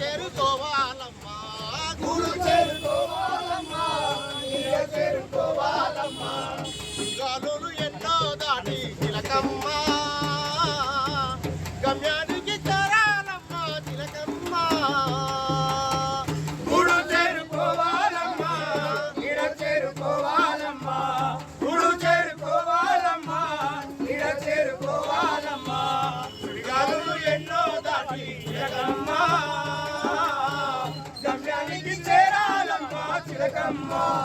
చేరుకోవా Allah.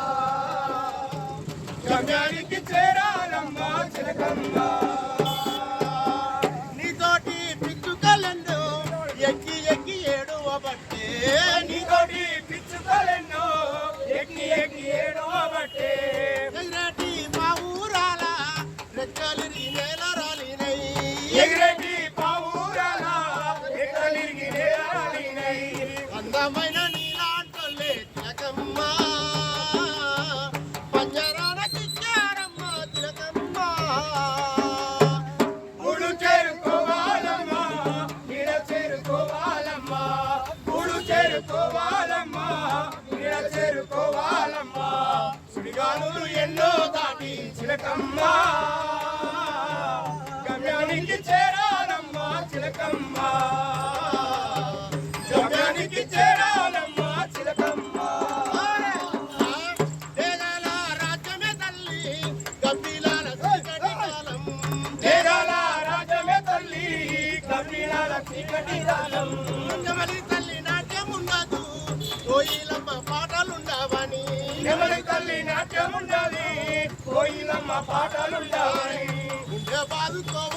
చిలకమ్మా. గమ్యానికి చేరాలమ్మా చిలకమ్మా. గమ్యానికి చేరాలమ్మా చిలకమ్మా. దేగాల రాజ్యమే తల్లి గబ్బిలాల చీకటి కాలం. దేగాల రాజ్యమే తల్లి గబ్బిలాల చీకటి కాలం. బాధ బాదుకోవాలి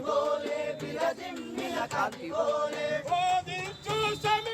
போலே பிரதிம் காந்தி போலே போதில் சூசமி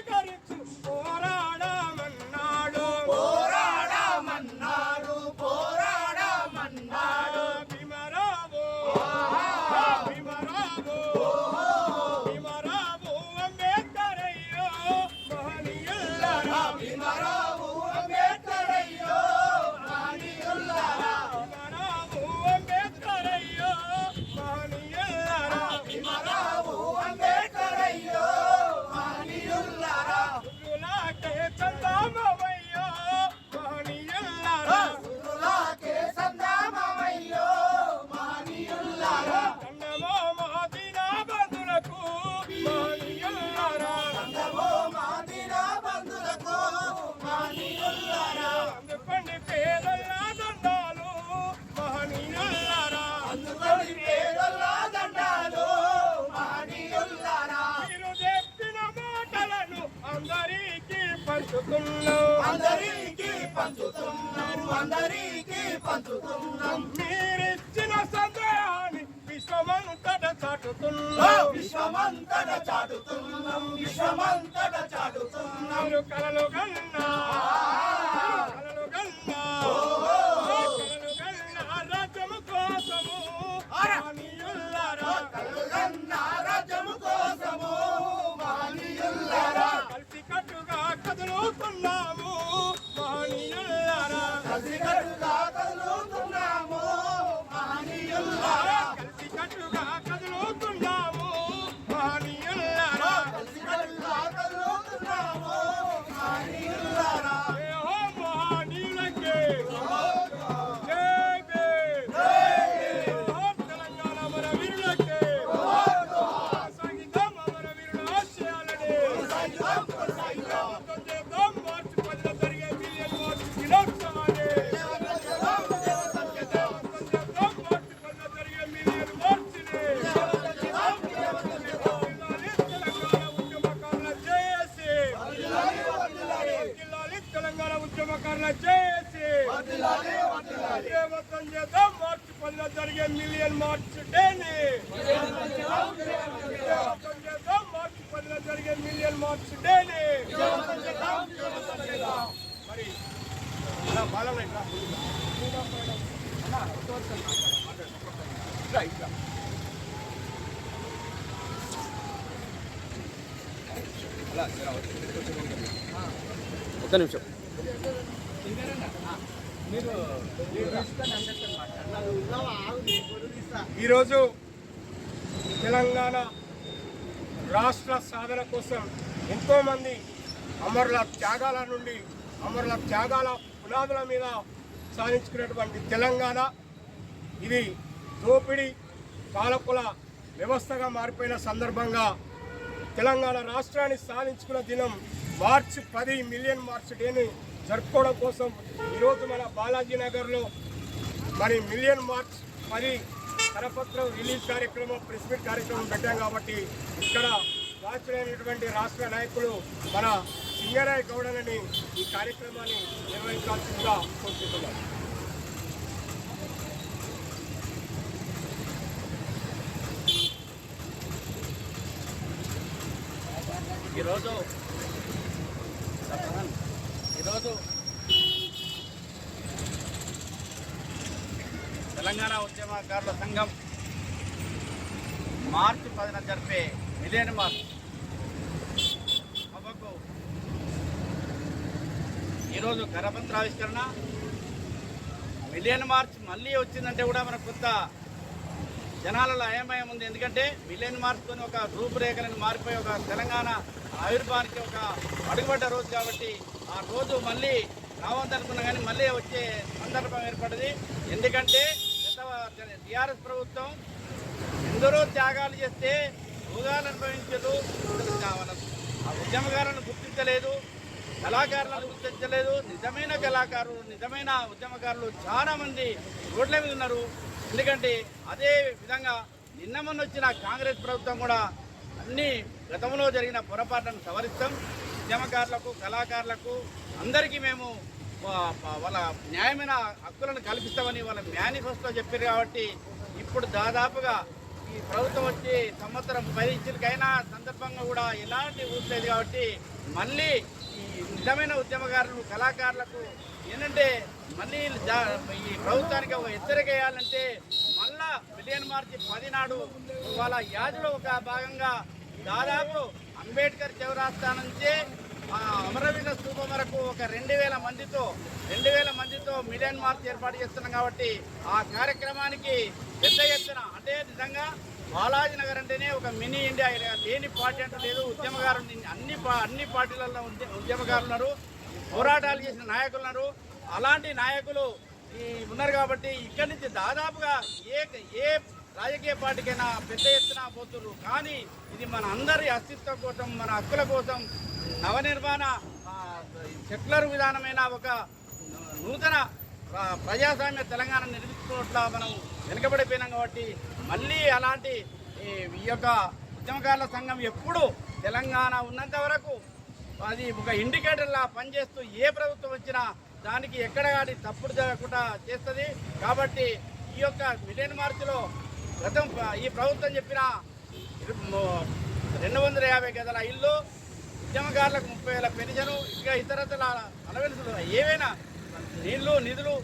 పంచుతున్నాం. అందరికీ పంచుతున్నాం. అందరికీ పంచుతున్నాం. మీరిచ్చిన సందేహాన్ని విశ్వమంతట చాటుతున్నాం. విశ్వమంతట చాటుతున్నాం. విశ్వమంతట చాటుతున్నాం. కలలు కన్నా కలలు కన్నా. ఉద్యమకారుల జేఏసీ వర్ధిల్లాలి వర్ధిల్లాలి ఇదే మొత్తం చేద్దాం మార్చి పదిన జరిగే మిలియన్ మార్చ్ డేని ఇదే మొత్తం చేద్దాం మార్చి పదిన జరిగే మిలియన్ మార్చ్ డేని మరి ఇలా బాలన్న ఇట్లా. ఇట్లా, ఇట్లా. ఒక్క నిమిషం ఈరోజు తెలంగాణ రాష్ట్ర సాధన కోసం ఎంతోమంది అమరుల త్యాగాల నుండి అమరుల త్యాగాల పునాదుల మీద సాధించుకున్నటువంటి తెలంగాణ ఇది దోపిడీ పాలకుల వ్యవస్థగా మారిపోయిన సందర్భంగా తెలంగాణ రాష్ట్రాన్ని సాధించుకున్న దినం మార్చ్ పది మిలియన్ మార్చ్ డేని జరుపుకోవడం కోసం ఈరోజు మన బాలాజీ నగర్లో మరి మిలియన్ మార్చ్ పది కరపత్రం రిలీజ్ కార్యక్రమం ప్రెస్ మీట్ కార్యక్రమం పెట్టాం కాబట్టి ఇక్కడ రాష్ట్రైనటువంటి రాష్ట్ర నాయకులు మన సింగరాయ్ గౌడనని ఈ కార్యక్రమాన్ని నిర్వహించాల్సిందిగా కోరుకుంటున్నారు ఈరోజు తెలంగాణ సంఘం మార్చి పదిన జరిపే మిలియన్ మార్చ్. సభకు ఈరోజు కరపత్రావిష్కరణ మిలియన్ మార్చ్ మళ్ళీ వచ్చిందంటే కూడా మనకు కొంత జనాలలో అయమయం ఉంది. ఎందుకంటే మిలియన్ మార్చ్తో ఒక రూపురేఖలను మారిపోయి ఒక తెలంగాణ ఆవిర్భావానికి ఒక అడుగుపడ్డ రోజు కాబట్టి ఆ రోజు మళ్ళీ రావద్దనుకున్నా కానీ మళ్ళీ వచ్చే సందర్భం ఏర్పడింది. ఎందుకంటే టీఆర్ఎస్ ప్రభుత్వం ఎందరో త్యాగాలు చేస్తే భోగాలు అనుభవించదు. కావాలి. ఆ ఉద్యమకారులను గుర్తించలేదు. కళాకారులను గుర్తించలేదు. నిజమైన కళాకారులు నిజమైన ఉద్యమకారులు చాలామంది రోడ్ల మీద ఉన్నారు. ఎందుకంటే అదే విధంగా నిన్న మొన్న వచ్చిన కాంగ్రెస్ ప్రభుత్వం కూడా అన్ని గతంలో జరిగిన పొరపాట్లను సవరిస్తాం. ఉద్యమకారులకు కళాకారులకు అందరికీ మేము వాళ్ళ న్యాయమైన హక్కులను కల్పిస్తామని వాళ్ళ మేనిఫెస్టో చెప్పారు కాబట్టి ఇప్పుడు దాదాపుగా ఈ ప్రభుత్వం వచ్చి సంవత్సరం పది ఇచ్చులకైనా సందర్భంగా కూడా ఎలాంటి ఊసలేదు కాబట్టి మళ్ళీ ఈ నిజమైన ఉద్యమకారులు కళాకారులకు ఏంటంటే మళ్ళీ ఈ ప్రభుత్వానికి ఒక హెచ్చరిక వేయాలంటే మళ్ళా మిలియన్ మార్చి పది నాడు వాళ్ళ యాదిలో ఒక భాగంగా దాదాపు అంబేద్కర్ చౌరాస్తా నుంచే ఆ అమరవీర స్థూపం వరకు ఒక రెండు వేల మందితో రెండు వేల మందితో మిలియన్ మార్చ్ ఏర్పాటు చేస్తున్నాం కాబట్టి ఆ కార్యక్రమానికి పెద్ద ఎత్తున అంటే నిజంగా బాలాజీ నగర్ అంటేనే ఒక మినీ ఇండియా ఏరియా. లేని పార్టీ అంటే లేదు. ఉద్యమకారులు అన్ని అన్ని పార్టీలలో ఉద్యమకారులు ఉన్నారు. పోరాటాలు చేసిన నాయకులు ఉన్నారు. అలాంటి నాయకులు ఈ ఉన్నారు కాబట్టి ఇక్కడి నుంచి దాదాపుగా ఏ ఏ రాజకీయ పార్టీకైనా పెద్ద ఎత్తున పోతున్నారు కానీ ఇది మన అందరి అస్తిత్వం కోసం మన హక్కుల కోసం నవనిర్మాణ నిర్మాణ సెక్యులర్ విధానమైన ఒక నూతన ప్రజాస్వామ్య తెలంగాణ నిర్మించుకున్నట్ల మనం వెనుకబడిపోయినాం కాబట్టి మళ్ళీ అలాంటి ఈ ఈ యొక్క ఉద్యమకారుల సంఘం ఎప్పుడు తెలంగాణ ఉన్నంత వరకు అది ఒక ఇండికేటర్లా పనిచేస్తూ ఏ ప్రభుత్వం వచ్చినా దానికి ఎక్కడ కానీ తప్పుడు జరగకుండా చేస్తుంది. కాబట్టి ఈ యొక్క మిలియన్ మార్చిలో గతం ఈ ప్రభుత్వం చెప్పిన రెండు వందల యాభై గదల ఇల్లు ఉద్యమకారులకు ముప్పై వేల పెన్షను ఇంకా ఇతరతల అలవెన్సులు ఏవైనా నీళ్ళు నిధులు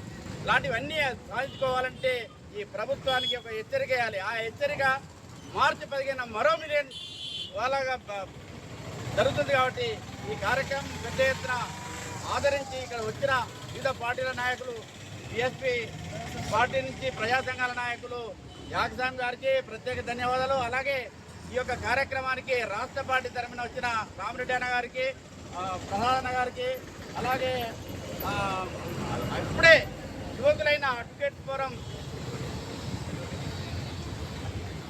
లాంటివన్నీ సాధించుకోవాలంటే ఈ ప్రభుత్వానికి ఒక హెచ్చరిక వేయాలి. ఆ హెచ్చరిక మార్చి పదిహేను మరో మిలియన్ వాళ్ళగా జరుగుతుంది కాబట్టి ఈ కార్యక్రమం పెద్ద ఎత్తున ఆదరించి ఇక్కడ వచ్చిన వివిధ పార్టీల నాయకులు బిఎస్పి పార్టీ నుంచి ప్రజా సంఘాల నాయకులు యాగస్వామి గారికి ప్రత్యేక ధన్యవాదాలు. అలాగే ఈ యొక్క కార్యక్రమానికి రాష్ట్ర పార్టీ తరఫున వచ్చిన రామరెడ్డి అన్న గారికి ప్రధాన గారికి అలాగే ఇప్పుడే యువకులైన అడ్వకేట్ ఫోరం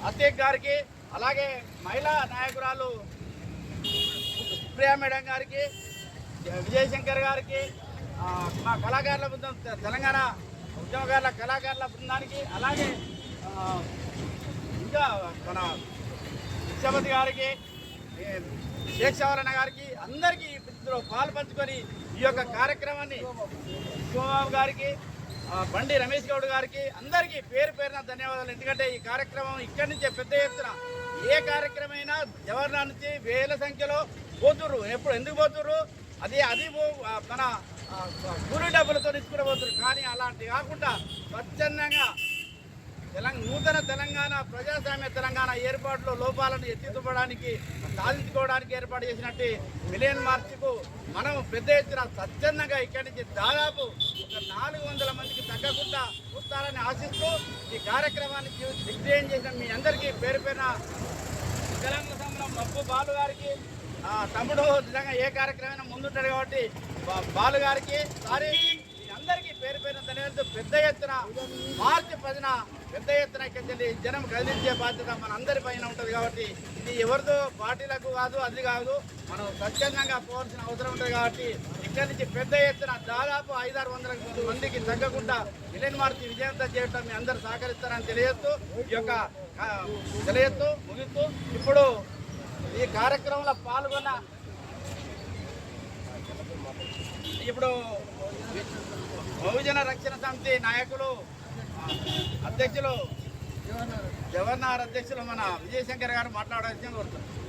అత్యేక్ గారికి అలాగే మహిళా నాయకురాలు సుప్రియా మేడం గారికి విజయశంకర్ గారికి మా కళాకారుల బృందం తెలంగాణ ఉద్యమకారుల కళాకారుల బృందానికి అలాగే ఇంకా మన ముఖ్యమంత్రి గారికి ఏ, షేక్ సవరణ గారికి అందరికీ ఇందులో పాలు పంచుకొని ఈ యొక్క కార్యక్రమాన్ని శివబాబు గారికి బండి రమేష్ గౌడ్ గారికి అందరికీ పేరు పేరున ధన్యవాదాలు. ఎందుకంటే ఈ కార్యక్రమం ఇక్కడి నుంచే పెద్ద ఎత్తున ఏ కార్యక్రమైనా జవహర్లా నుంచి వేల సంఖ్యలో పోతుర్రు. ఎప్పుడు ఎందుకు పోతుర్రు? అది అది మన కూలి డబ్బులతో తీసుకునే పోతుర్రు. కానీ అలాంటి కాకుండా స్వచ్ఛందంగా తెలంగాణ నూతన తెలంగాణ ప్రజాస్వామ్య తెలంగాణ ఏర్పాటులో లోపాలను ఎత్తిచూపడానికి సాధించుకోవడానికి ఏర్పాటు చేసినట్టు మిలియన్ మార్చికు మనం పెద్ద ఎత్తున స్వచ్ఛందంగా ఇక్కడి నుంచి దాదాపు ఒక నాలుగు వందల మందికి తగ్గకుండా వస్తారని ఆశిస్తూ ఈ కార్యక్రమాన్ని దిగ్- దిగ్విజయం చేసిన మీ అందరికీ పేరు పేరున తెలంగాణ సంబంధం మబ్బు బాలు గారికి తమ్ముడు నిజంగా ఏ కార్యక్రమం ముందుంటాడు కాబట్టి బాలు గారికి సారీ మీ అందరికీ పేరు పేరున ధన్యవాదాలు పెద్ద ఎత్తున మార్చి పదిన పెద్ద ఎత్తున ఇక్కడి జనం కదిలించే బాధ్యత మన అందరి పైన ఉంటుంది కాబట్టి ఇది ఎవరిదో పార్టీలకు కాదు అది కాదు. మనం స్వచ్ఛందంగా పోవాల్సిన అవసరం ఉంటుంది కాబట్టి ఇక్కడి నుంచి పెద్ద ఎత్తున దాదాపు ఐదారు వందల మందికి తగ్గకుండా మిలియన్ మార్చి విజయవంతం చేయడం మీ అందరు సహకరిస్తారని తెలియజేస్తూ ఈ యొక్క ఆ, తెలియజేస్తూ ముగిస్తూ ఇప్పుడు ఈ కార్యక్రమంలో పాల్గొన్న ఇప్పుడు బహుజన రక్షణ సమితి నాయకులు అధ్యక్షులు జవహర్లాల్ అధ్యక్షులు మన విజయశంకర్ గారు మాట్లాడాల్సింది కోరుతున్నాను